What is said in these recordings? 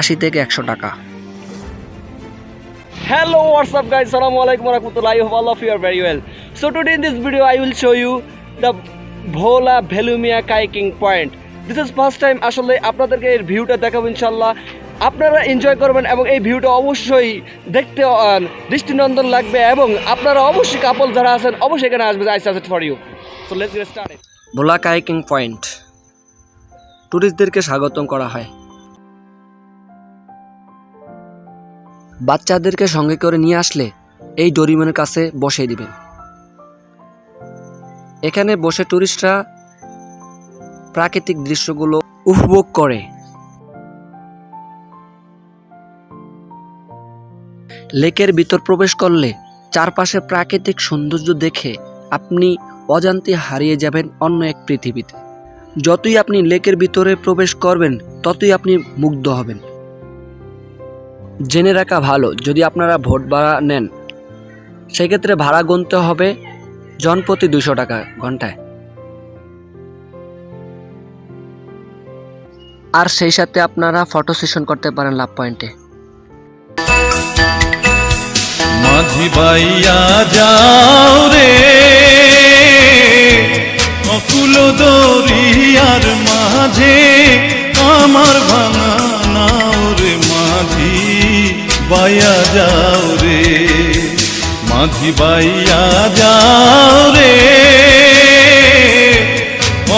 আশি থেকে একশো টাকা। Hello, what's up, guys? Assalamu alaikum warahmatullahi hope all of you are very well. So today in this video, I will show you the Bhola kayaking point. This is first time আসলে আপনাদেরকে এর ভিউটা দেখাবো ইনশাল্লাহ আপনারা enjoy করবেন এবং এই ভিউটা অবশ্যই দেখতে দৃষ্টিনন্দন লাগবে এবং আপনারা অবশ্যই কাপল যারা আছেন অবশ্যই এখানে আসবে I suggest for you so let's get started Bhola kayaking point টুরিস্টদেরকে স্বাগতম করা হয়। বাচ্চাদেরকে সঙ্গে করে নিয়ে আসলে এই ডরিমনের কাছে বসিয়ে দিবেন। এখানে বসে টুরিস্টরা প্রাকৃতিক দৃশ্যগুলো উপভোগ করে। লেকের ভিতর প্রবেশ করলে চারপাশে প্রাকৃতিক সৌন্দর্য দেখে আপনি অজান্তে হারিয়ে যাবেন অন্য এক পৃথিবীতে। যতই আপনি লেকের ভিতরে প্রবেশ করবেন, ততই আপনি মুগ্ধ হবেন। জেনে রাখা ভালো, যদি আপনারা ভোট ভাড়া নেন। সেক্ষেত্রে ভাড়া গুনতে হবে জনপ্রতি দুশো টাকা ঘন্টায়। আর সেই সাথে আপনারা ফটো সেশন করতে পারেন লাভ পয়েন্টে। মাঝি বাইয়া যাও রে। বাইয়া যাও রে মাঝি বাইয়া যাও রে।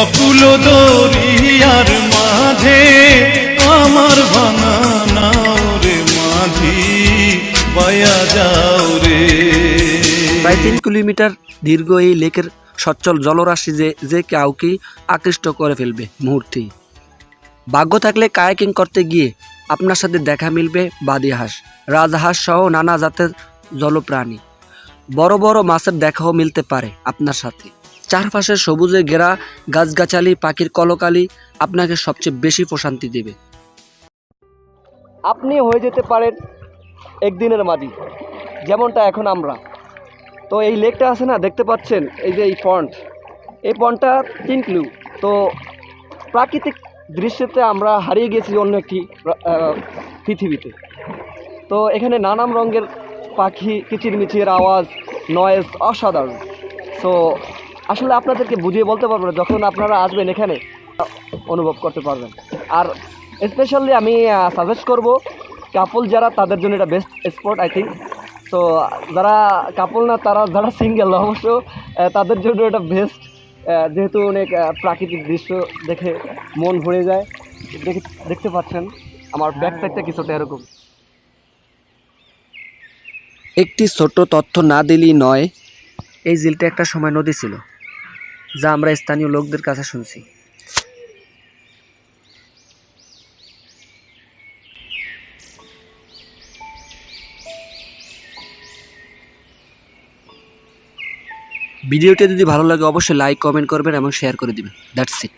অকুল দরিয়ার মাঝে আমার ভাঙা নাও রে মাঝি বায়া যাও রে। প্রায় তিন কিলোমিটার দীর্ঘ এই লেকের সচ্ছল জলরাশি যে যে কাউকে আকৃষ্ট করে ফেলবে মুহূর্তেই। ভাগ্য থাকলে কায়াকিং করতে গিয়ে আপনার সাথে দেখা মিলবে বাদি হাঁস, রাজহাঁস সহ নানা জাতের জলপ্রাণী। বড় বড় মাছের দেখাও মিলতে পারে আপনার সাথে। চারপাশে সবুজে ঘেরা গাছগাছালি, পাখির কলকালি আপনাকে সবচেয়ে বেশি প্রশান্তি দেবে। আপনি হয়ে যেতে পারেন একদিনের মাঝি যেমনটা এখন আমরা। তো এই লেকটা আছে না, দেখতে পাচ্ছেন, এই যে এই পন্ট এই পন্টটা তিন কিলো। তো প্রাকৃতিক দৃশ্যতে আমরা হারিয়ে গেছি অন্য একটি পৃথিবীতে। তো এখানে নানান রঙের পাখি, কিচিরমিচির আওয়াজ নয়েজ অসাধারণ। তো আসলে আপনাদেরকে বুঝিয়ে বলতে পারব না, যখন আপনারা আসবেন এখানে, অনুভব করতে পারবেন। আর স্পেশালি আমি সাজেস্ট করব কাপল যারা তাদের জন্য এটা বেস্ট স্পট আই থিঙ্ক তো যারা কাপল না, তারা যারা সিঙ্গেল অবশ্য তাদের জন্য এটা বেস্ট যেহেতু অনেক প্রাকৃতিক দৃশ্য দেখে মন ভরে যায়, দেখে, দেখতে পাচ্ছেন, আমার ব্যাক সাইডটা কিছুটা এরকম। একটি ছোট তথ্য না দিলেই নয়, এই ঝিলটা একটা সময় নদী ছিল, যা আমরা স্থানীয় লোকদের কাছে শুনছি। ভিডিওটা যদি ভালো লাগে, অবশ্যই লাইক কমেন্ট করবেন এবং শেয়ার করে দেবেন দ্যাটস ইট